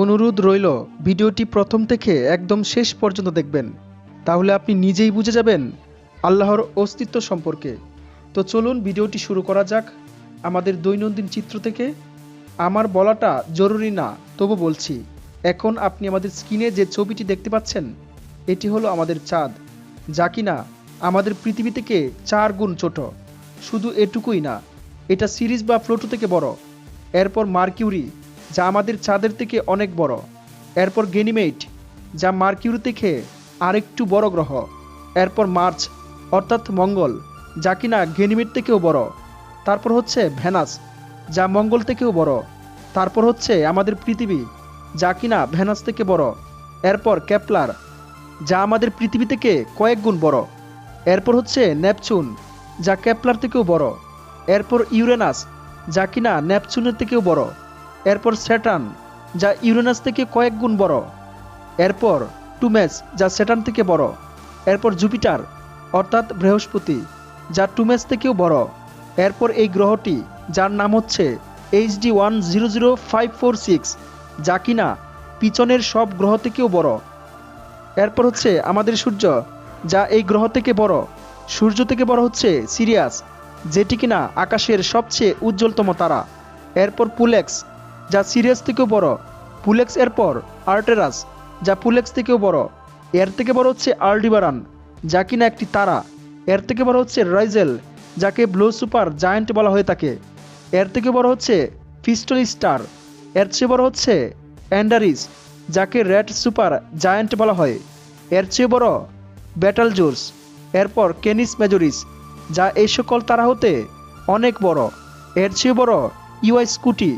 অনুরোধ রইল, ভিডিওটি প্রথম থেকে একদম শেষ পর্যন্ত দেখবেন। তাহলে আপনি নিজেই বুঝে যাবেন আল্লাহর অস্তিত্ব সম্পর্কে। তো চলুন ভিডিওটি শুরু করা যাক আমাদের দৈনন্দিন চিত্র থেকে। আমার বলাটা জরুরি না, তবু বলছি, এখন আপনি আমাদের স্ক্রিনে যে ছবিটি দেখতে পাচ্ছেন, এটি হলো আমাদের চাঁদ, যা কিনা আমাদের পৃথিবী থেকে চার গুণ ছোট। শুধু এটুকুই না, এটা সিরিজ বা প্লুটো থেকে বড়। এরপর মার্কিউরি যা আমাদের চাঁদের থেকে অনেক বড়। এরপর গেনিমেট, যা মার্কিউরি থেকে আরেকটু বড় গ্রহ। এরপর মার্চ, অর্থাৎ মঙ্গল, যা কিনা গেনিমেট থেকেও বড়। তারপর হচ্ছে ভ্যানাস যা মঙ্গল থেকেও বড়। তারপর হচ্ছে আমাদের পৃথিবী, যা কিনা ভ্যানাস থেকে বড়। এরপর ক্যাপলার, যা আমাদের পৃথিবী থেকে কয়েক গুণ বড়। এরপর হচ্ছে নেপচুন, যা ক্যাপলার থেকেও বড়। এরপর ইউরেনাস, যা কিনা নেপচুনের থেকেও বড়। এরপর স্যাটার্ন যা ইউরেনাস থেকে কয়েক গুণ বড়। এরপর টুমেস, যা স্যাটার্ন থেকে বড়। এরপর জুপিটার, অর্থাৎ বৃহস্পতি, যা টুমেস থেকেও বড়। এরপর এই গ্রহটি, যার নাম হচ্ছে HD one zero zero five four six, যা কিনা পিছনের সব গ্রহ থেকেও বড়। এরপর হচ্ছে আমাদের সূর্য, যা এই গ্রহ থেকে বড়। সূর্য থেকে বড় হচ্ছে সিরিয়াস, যেটি কিনা আকাশের সবচেয়ে উজ্জ্বলতম তারা। এরপর পুলেক্স যা সিরিয়াস থেকেও বড়, পুলেক্স এরপর আর্টেরাস, যা পুলেক্স থেকেও বড়। এর থেকে বড় হচ্ছে আলডিবারান, যা কিনা একটি তারা। এর থেকে বড় হচ্ছে রাইজেল, যাকে ব্লু সুপার জায়ান্ট বলা হয়ে থাকে। এর থেকে বড় হচ্ছে ফিস্টল স্টার। এর চেয়ে বড় হচ্ছে অ্যান্ডারিস, যাকে রেড সুপার জায়ান্ট বলা হয়। এর চেয়ে বড় ব্যাটাল জোর্স এরপর কেনিস মেজরিস, যা এই সকল তারা হতে অনেক বড়। এর চেয়ে বড় ইউআই স্কুটি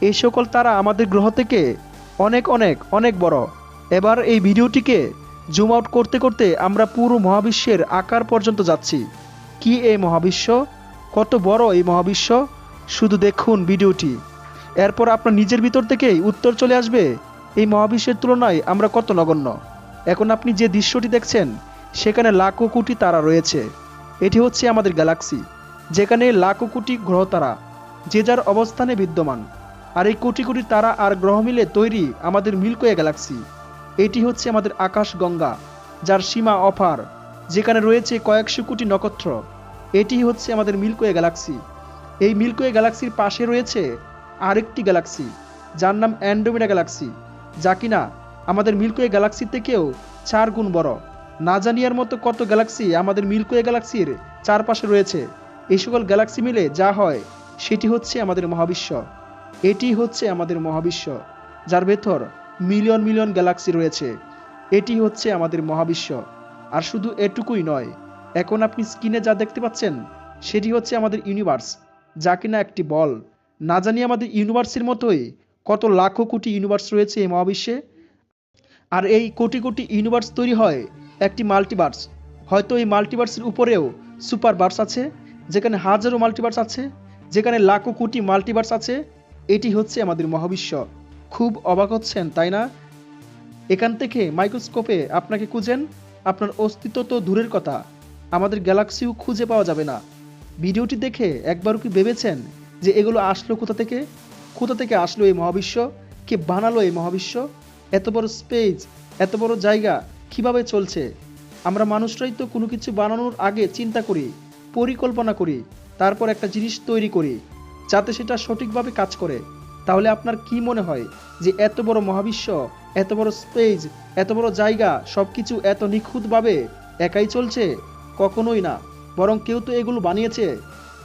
এই সকল তারা আমাদের গ্রহ থেকে অনেক অনেক অনেক বড়। এবার এই ভিডিওটিকে জুম আউট করতে করতে আমরা পুরো মহাবিশ্বের আকার পর্যন্ত যাচ্ছি। কি এই মহাবিশ্ব? কত বড় এই মহাবিশ্ব? শুধু দেখুন ভিডিওটি। এরপর আপনার নিজের ভিতর থেকেই উত্তর চলে আসবে, এই মহাবিশ্বের তুলনায় আমরা কত নগণ্য। এখন আপনি যে দৃশ্যটি দেখছেন, সেখানে লাখো কোটি তারা রয়েছে। এটি হচ্ছে আমাদের গ্যালাক্সি, যেখানে লাখো কোটি গ্রহ তারা, যে যার অবস্থানে বিদ্যমান। আর এই কোটি কোটি তারা আর গ্রহ মিলে তৈরি আমাদের মিল্কওয়ে গ্যালাক্সি। এটি হচ্ছে আমাদের আকাশ গঙ্গা, যার সীমা অফার যেখানে রয়েছে কয়েকশো কোটি নক্ষত্র। এটি হচ্ছে আমাদের মিল্কওয়ে গ্যালাক্সি। এই মিল্কওয়ে গ্যালাক্সির পাশে রয়েছে আরেকটি গ্যালাক্সি, যার নাম অ্যান্ডোমিডা গ্যালাক্সি, যা কিনা আমাদের মিল্কওয়ে গ্যালাক্সি থেকেও চার গুণ বড়। না জানিয়ার মতো কত গ্যালাক্সি আমাদের মিল্কওয়ে গ্যালাক্সির চারপাশে রয়েছে। এই সকল গ্যালাক্সি মিলে যা হয়, সেটি হচ্ছে আমাদের মহাবিশ্ব। এটি হচ্ছে আমাদের মহাবিশ্ব, যার ভেতর মিলিয়ন মিলিয়ন গ্যালাক্সি রয়েছে। এটি হচ্ছে আমাদের মহাবিশ্ব, আর শুধু এটুকুই নয়, এখন আপনি স্ক্রিনে যা দেখতে পাচ্ছেন, সেটি হচ্ছে আমাদের ইউনিভার্স যা কিনা একটি বল। না জানি আমাদের ইউনিভার্সের মতোই কত লাখো কোটি ইউনিভার্স রয়েছে এই মহাবিশ্বে? আর এই কোটি কোটি ইউনিভার্স তৈরি হয় একটি মাল্টিভার্স হয়তো এই মাল্টিভার্সের উপরেও সুপার ভার্স আছে, যেখানে হাজারো মাল্টিভার্স আছে, যেখানে লাখো কোটি মাল্টিভার্স আছে এটি হচ্ছে আমাদের মহাবিশ্ব। খুব অবাক হচ্ছেন, তাই না? এখান থেকে মাইক্রোস্কোপে আপনাকে খুঁজেন, আপনার অস্তিত্ব তো দূরের কথা। আমাদের গ্যালাক্সিও খুঁজে পাওয়া যাবে না। ভিডিওটি দেখে একবারও কি ভেবেছেন যে এগুলো আসলো কোথা থেকে? কোথা থেকে আসলো এই মহাবিশ্ব? কে বানালো এই মহাবিশ্ব? এত বড় স্পেস, এত বড় জায়গা কীভাবে চলছে? আমরা মানুষরাই তো কোনো কিছু বানানোর আগে চিন্তা করি, পরিকল্পনা করি, তারপর একটা জিনিস তৈরি করি। যাতে সেটা সঠিকভাবে কাজ করে। তাহলে আপনার কি মনে হয় যে এত বড় মহাবিশ্ব, এত বড় স্পেস এত বড় জায়গা সব কিছু এত নিখুঁতভাবে একাই চলছে? কখনোই না। বরং কেউ তো এগুলো বানিয়েছে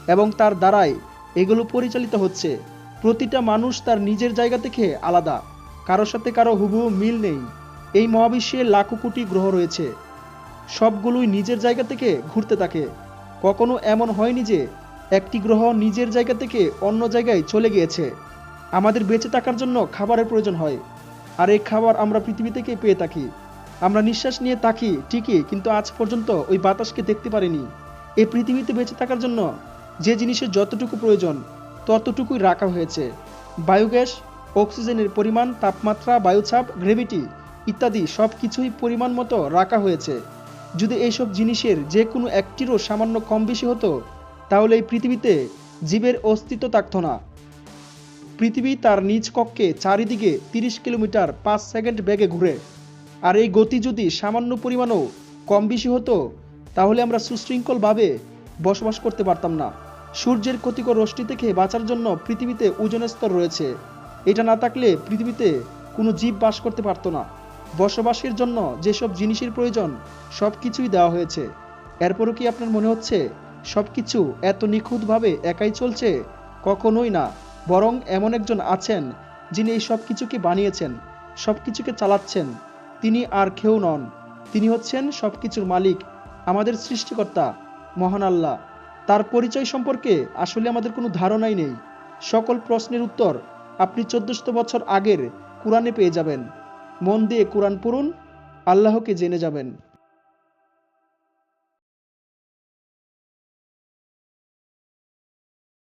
এবং তার দ্বারাই এগুলো পরিচালিত হচ্ছে। প্রতিটা মানুষ তার নিজের জায়গা থেকে আলাদা। কারোর সাথে কারও হুবহু মিল নেই। এই মহাবিশ্বে লাখো কোটি গ্রহ রয়েছে। সবগুলোই নিজের জায়গা থেকে ঘুরতে থাকে। কখনো এমন হয়নি যে একটি গ্রহ নিজের জায়গা থেকে অন্য জায়গায় চলে গিয়েছে। আমাদের বেঁচে থাকার জন্য খাবারের প্রয়োজন হয়। আর এই খাবার আমরা পৃথিবী থেকে পেয়ে থাকি। আমরা নিঃশ্বাস নিয়ে থাকি, ঠিকই, কিন্তু আজ পর্যন্ত ওই বাতাসকে দেখতে পারিনি। এই পৃথিবীতে বেঁচে থাকার জন্য যে জিনিসের যতটুকু প্রয়োজন, ততটুকুই রাখা হয়েছে। বায়োগ্যাস, অক্সিজেনের পরিমাণ, তাপমাত্রা, বায়ুচাপ, গ্রেভিটি ইত্যাদি সব কিছুই পরিমাণ মতো রাখা হয়েছে। যদি এইসব জিনিসের যে কোনো একটিরও সামান্য কম বেশি হতো তাহলে এই পৃথিবীতে জীবের অস্তিত্ব থাকতো না। পৃথিবী তার নিজ কক্ষে চারিদিকে তিরিশ কিলোমিটার পাঁচ সেকেন্ড বেগে ঘুরে। আর এই গতি যদি সামান্য পরিমাণও কম বেশি হতো, তাহলে আমরা সুশৃঙ্খলভাবে বসবাস করতে পারতাম না। সূর্যের ক্ষতিকর রশ্মি থেকে বাঁচার জন্য পৃথিবীতে ওজন স্তর রয়েছে। এটা না থাকলে পৃথিবীতে কোনো জীব বাস করতে পারতো না। বসবাসের জন্য যেসব জিনিসের প্রয়োজন সব কিছুই দেওয়া হয়েছে। এরপরও কি আপনার মনে হচ্ছে সব কিছু এত নিখুঁতভাবে একাই চলছে? কখনোই না। বরং এমন একজন আছেন, যিনি এই সব কিছুকে বানিয়েছেন সব কিছুকে চালাচ্ছেন। তিনি আর কেউ নন। তিনি হচ্ছেন সব কিছুর মালিক, আমাদের সৃষ্টিকর্তা, মহান আল্লাহ। তার পরিচয় সম্পর্কে আসলে আমাদের কোনো ধারণাই নেই। সকল প্রশ্নের উত্তর আপনি চোদ্দশত বছর আগের কোরআনে পেয়ে যাবেন। মন দিয়ে কোরআন পড়ুন, আল্লাহকে জেনে যাবেন।